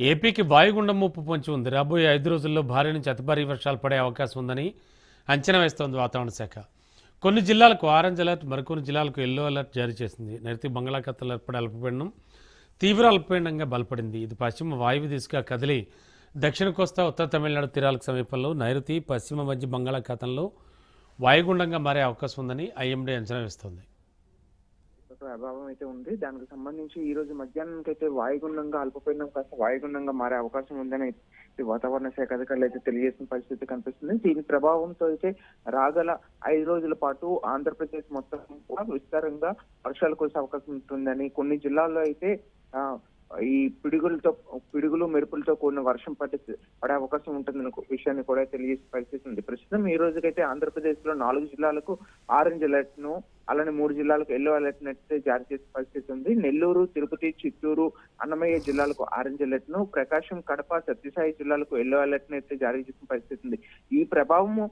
ఏపీకి వాయుగుండం ముప్పు పొంచి ఉంది. రాబోయే ఐదు రోజుల్లో భారీ నుంచి అతి భారీ వర్షాలు పడే అవకాశం ఉందని అంచనా వేస్తోంది వాతావరణ శాఖ. కొన్ని జిల్లాలకు ఆరెంజ్ అలర్ట్ మరికొన్ని జిల్లాలకు ఎల్లో అలర్ట్ జారీ చేసింది. నైరుతి బంగాళాఖాతంలో ఏర్పడే అల్పపీడనం తీవ్ర అల్పపీడనంగా బలపడింది. ఇది పశ్చిమ వాయువు దిశగా కదిలి దక్షిణ కోస్తా ఉత్తర తమిళనాడు తీరాలకు సమీపంలో నైరుతి పశ్చిమ మధ్య బంగాళాఖాతంలో వాయుగుండంగా మారే అవకాశం ఉందని ఐఎండీ అంచనా వేస్తోంది. ప్రభావం అయితే ఉంది. దానికి సంబంధించి ఈ రోజు మధ్యాహ్నానికి అయితే వాయుగుండంగా అల్పపీడనం కాస్త వాయుగుండంగా మారే అవకాశం ఉందని అయితే వాతావరణ శాఖ అధికారులు అయితే తెలియజేసిన పరిస్థితి కనిపిస్తుంది. దీని ప్రభావంతో అయితే రాగల ఐదు రోజుల పాటు ఆంధ్రప్రదేశ్ మొత్తం కూడా విస్తారంగా వర్షాలు కురిసే అవకాశం ఉంటుందని కొన్ని జిల్లాల్లో అయితే ఆ ఈ పిడుగులతో పిడుగులు మెరుపులతో కూడిన వర్షం పడే పడే అవకాశం ఉంటుందన్న విషయాన్ని కూడా తెలియజేసే పరిస్థితి ఉంది. ప్రస్తుతం ఈ రోజుకైతే ఆంధ్రప్రదేశ్లో నాలుగు జిల్లాలకు ఆరెంజ్ అలర్ట్ను అలానే మూడు జిల్లాలకు ఎల్లో అలర్ట్ అయితే జారీ చేసే పరిస్థితి ఉంది. నెల్లూరు తిరుపతి చిత్తూరు అన్నమయ్య జిల్లాలకు ఆరెంజ్ అలర్ట్ను ప్రకాశం కడప సత్యసాయి జిల్లాలకు ఎల్లో అలర్ట్ అయితే జారీ చేసిన పరిస్థితి ఉంది. ఈ ప్రభావము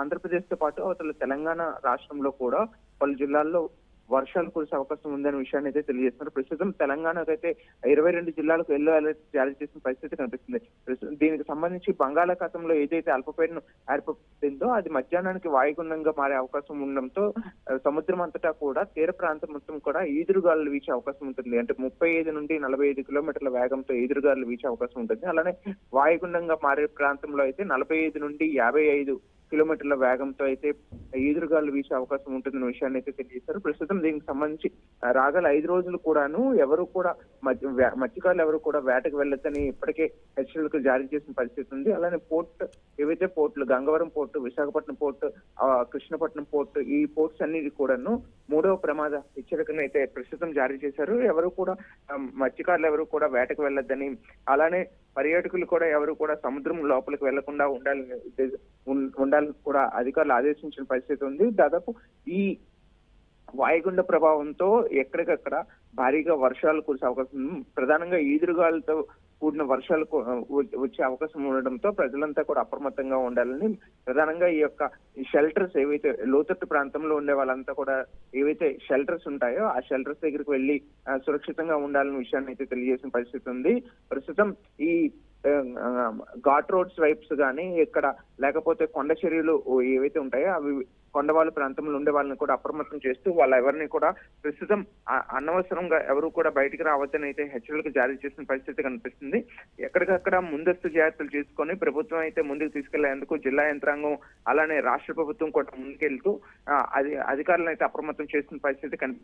ఆంధ్రప్రదేశ్తో పాటు అవతల తెలంగాణ రాష్ట్రంలో కూడా పలు జిల్లాల్లో వర్షాలు కురిసే అవకాశం ఉందనే విషయాన్ని అయితే తెలియజేస్తున్నారు. ప్రస్తుతం తెలంగాణకు అయితే ఇరవై రెండు జిల్లాలకు ఎల్లో అలర్ట్ జారీ చేసిన పరిస్థితి కనిపిస్తుంది. ప్రస్తుతం దీనికి సంబంధించి బంగాళాఖాతంలో ఏదైతే అల్పపీడనం ఏర్పడిందో అది మధ్యాహ్నానికి వాయుగుండంగా మారే అవకాశం ఉండడంతో సముద్రం అంతటా కూడా తీర ప్రాంతం మొత్తం కూడా ఈదురుగాలు వీచే అవకాశం ఉంటుంది. అంటే ముప్పై ఐదు నుండి నలభై ఐదు కిలోమీటర్ల వేగంతో ఈదురుగాలు వీచే అవకాశం ఉంటుంది. అలానే వాయుగుండంగా మారే ప్రాంతంలో అయితే నలభై ఐదు నుండి యాభై ఐదు కిలోమీటర్ల వేగంతో అయితే ఈదురుగాలు వీసే అవకాశం ఉంటుందన్న విషయాన్ని అయితే తెలియజేశారు. ప్రస్తుతం దీనికి సంబంధించి రాగల ఐదు రోజులు కూడాను ఎవరు కూడా మత్స్యకారులు ఎవరు కూడా వేటకు వెళ్ళొద్దని ఇప్పటికే హెచ్చరికలు జారీ చేసిన పరిస్థితి ఉంది. అలానే పోర్ట్ ఏవైతే పోర్టులు Gangavaram port Visakhapatnam port Krishnapatnam port ఈ పోర్ట్స్ అన్ని కూడాను మూడవ ప్రమాద హెచ్చరికను అయితే ప్రస్తుతం జారీ చేశారు. ఎవరు కూడా మత్స్యకారులు ఎవరు కూడా వేటకు వెళ్ళొద్దని అలానే పర్యాటకులు కూడా ఎవరు కూడా సముద్రం లోపలికి వెళ్ళకుండా ఉండాలని ఉండాలని కూడా అధికారులు ఆదేశించిన పరిస్థితి ఉంది. దాదాపు ఈ వాయుగుండ ప్రభావంతో ఎక్కడికక్కడ భారీగా వర్షాలు కురిసే అవకాశం ప్రధానంగా ఈదురుగాలతో కూడిన వర్షాలు వచ్చే అవకాశం ఉండడంతో ప్రజలంతా కూడా అప్రమత్తంగా ఉండాలని ప్రధానంగా ఈ యొక్క షెల్టర్స్ ఏవైతే లోతట్టు ప్రాంతంలో ఉండే వాళ్ళంతా కూడా ఏవైతే షెల్టర్స్ ఉంటాయో ఆ షెల్టర్స్ దగ్గరికి వెళ్ళి సురక్షితంగా ఉండాలనే విషయాన్ని అయితే తెలియజేసిన పరిస్థితి ఉంది. ప్రస్తుతం ఈ ఘాట్ రోడ్స్ వైప్స్ కానీ ఇక్కడ లేకపోతే కొండ చర్యలు ఏవైతే ఉంటాయో అవి కొండవాళ్ళు ప్రాంతంలో ఉండే వాళ్ళని కూడా అప్రమత్తం చేస్తూ వాళ్ళ ఎవరిని కూడా ప్రస్తుతం అనవసరంగా ఎవరు కూడా బయటికి రావద్దని అయితే హెచ్చరికలు జారీ చేసిన పరిస్థితి కనిపిస్తుంది. ఎక్కడికక్కడ ముందస్తు జాగ్రత్తలు చేసుకొని ప్రభుత్వం అయితే ముందుకు తీసుకెళ్ళేందుకు జిల్లా యంత్రాంగం అలానే రాష్ట్ర ప్రభుత్వం కూడా ముందుకెళ్తూ అది అధికారులను అయితే అప్రమత్తం చేసిన పరిస్థితి కనిపిస్తుంది